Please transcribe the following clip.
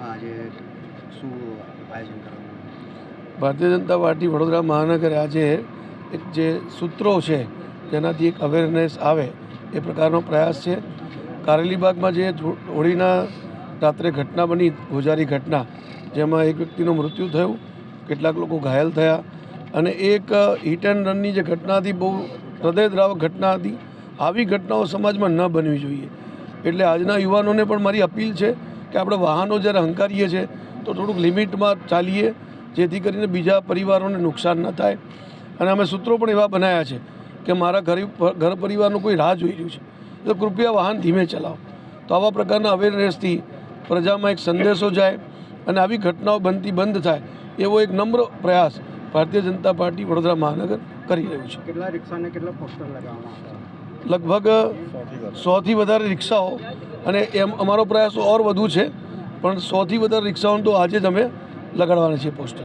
Bharatiya Janata party Vadodara મહાનગરે આજે એક જે સૂત્રો છે, તેનાથી એક અવેરનેસ આવે. એ પ્રકારનો પ્રયાસ છે. કારેલીબાગમાં જે હોળીના રાત્રે ઘટના બની ગોજારી ઘટના, જેમાં એક વ્યક્તિનું મૃત્યુ થયું, કેટલાક લોકો ઘાયલ થયા અને એક હિટ એન્ડ રનની જે ઘટના હતી, બહુ હૃદયદ્રાવક ઘટના હતી. આવી ઘટનાઓ સમાજમાં ન બનવી જોઈએ. એટલે આજના યુવાનોને પણ મારી અપીલ છે કે આપણે વાહનો જ્યારે હંકારીએ છીએ, તો થોડુંક લિમિટમાં ચાલીએ, જેથી કરીને બીજા પરિવારોને નુકસાન ન થાય. અને અમે સૂત્રો પણ એવા બનાવ્યા છે કે મારા ઘર ઘર પરિવારનું કોઈ રાહ જોઈ રહ્યું છે. તો કૃપયા વાહન ધીમે ચલાવો. તો આવા પ્રકારના અવેરનેસથી પ્રજામાં એક સંદેશો જાય અને આવી ઘટનાઓ બનતી બંધ થાય, એવો એક નમ્ર પ્રયાસ ભારતીય જનતા પાર્ટી વડોદરા મહાનગર કરી રહ્યું છે. કેટલા રિક્ષાને કેટલા પોસ્ટર લગાવવામાં લગભગ સોથી વધારે રિક્ષાઓ અને એમ અમારો પ્રયાસ ઓર વધુ છે, પણ સોથી વધારે રિક્ષાઓને તો આજે જ અમે લગાડવાના છીએ પોસ્ટર.